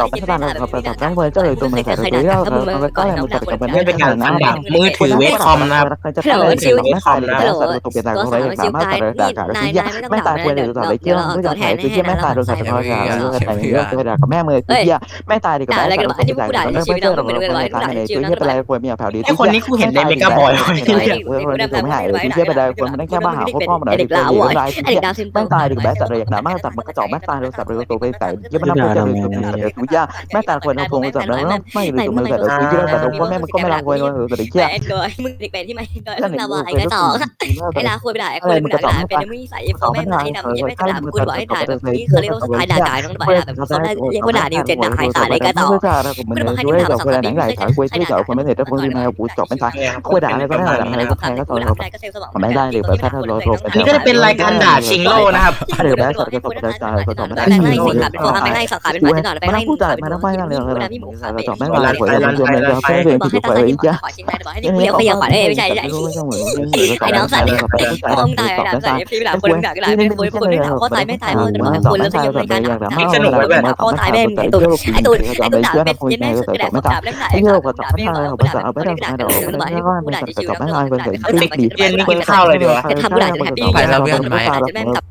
ตอบไม่ทันเราไปตอบทั้งเวอร์เจ้าเลยตัวมันใส่ตัวเราเราก็เลยมันจัดกับมันไม่เป็นการฟันดาบมือถือเวทคอมนะครับจะเข้าเลยไม่คอมนะตัวเปลี่ยนต่างของเราสามารถตัดด่าขาดที่ยไม่ตายควรจะตัดเลยเกี่ยวไม่ตัดแผลคือที่ไม่ตายโดนตัดคอขาดแล้วแต่เรื่องตัวด่ากับแม่มือคือเกี่ยไม่ตายดีกับแม่ตายตัวจ่ายไม่เจอเราไม่ตายเลยตัวที่เป็นไรควรมีแผลดีไอคนนี้กูเห็นในเมกาบอยคนที่ผมหายเลยที่เที่ยไปได้คนมันแค่บ้าหาพ่อพ่อมันหน่อยเด็กลาวอะไอ้เด็กดาวซิมไม่ตายดีกับแม่ตัดเลยอย่างนั้นมากตัดมันก็จ่อแม่ตายเราสับเลยตัวไปใส่ยี่มันน่าจะเลยตัวตัวยาแม่ตายควรเอาทงจับแล้วไม่เลยตัวมือแต่ตัวที่เราแต่ตัวแม่มันก็ไม่รังควรเลยแต่เด็กเที่ยแอนกอยมึงเด็กเป็นที่ไม่ดอยมึงลาวายก็ต่อไอ้ลาคุยไปด่าไอ้คนมึงด่าเป็นมึงใส่พ่อแม่ไหนดำยังไม่ด่ากูด่าให้ด่าแบบนี้เขาเรียกว่าสไตล์ด่าจ่ายต้องด่าแบบเขาได้เรียกว่าด่าดิวเจ็ดด่าใครขาดเลยก็ต่อมันด้วยกับคนไหนไหนขายคุยที่เจ้าคนไม่เห็นแต่คนที่มากูจบไม่ตายคุยด่าอะไรก็ได้อะไรก็ใครก็ต่อเราไม่ได้หรือถ้าเราโรอันนี้ก็จะเป็นรายการด่าชิงโลนะครับหรือแม้สัตว์ก็ตกใจใจก็ตกไม่ได้ไม่ให้สิครับเป็นพ่อไม่ให้สาขาเป็นหมาจะหน่อยไปมันให้พูดแต่มันต้องไปนั่นเลยเราเราตอบไม่ได้คุยเราจมเลยเราแค่เดินบอกที่ให้ไปตาอีใส่กจ้ะขอชิงได้บอกให้เลี้ยวขยับขวัญไม่ใช่ใช่ไอ้น้องสัตว์เนี่ยพ่อมึงตายนะสัตว์พี่ด่าคนมึงด่าก็ด่าเป็นคนคนไม่ด่าพ่อตายไม่ตายพ่อจะด่าคนแล้วจะยังไงกันพ่อตายแม่ไอ้ตุ่ไอ้ตุ่ไอ้ตุ่ด่าเป็นยันแม่สุดกระดาษด่าไม่ได้ไอ้ไอ้เหี้ยเหี้ยก็ก็ตตออบบไม่ไม่ได้ได้เราเราไปไปตตออบบไม่ไม่ได้ได้เราเราไม่ไม่ได้ได้เราผู้ไม่ด่าได้ที่ชีวิตตอบเราไม่ได้ไม่เป็นได้เรียนนี่กินข้าวเลยดีกว่าทำผู้ด่าจะแฮปปี้จะแม่กับ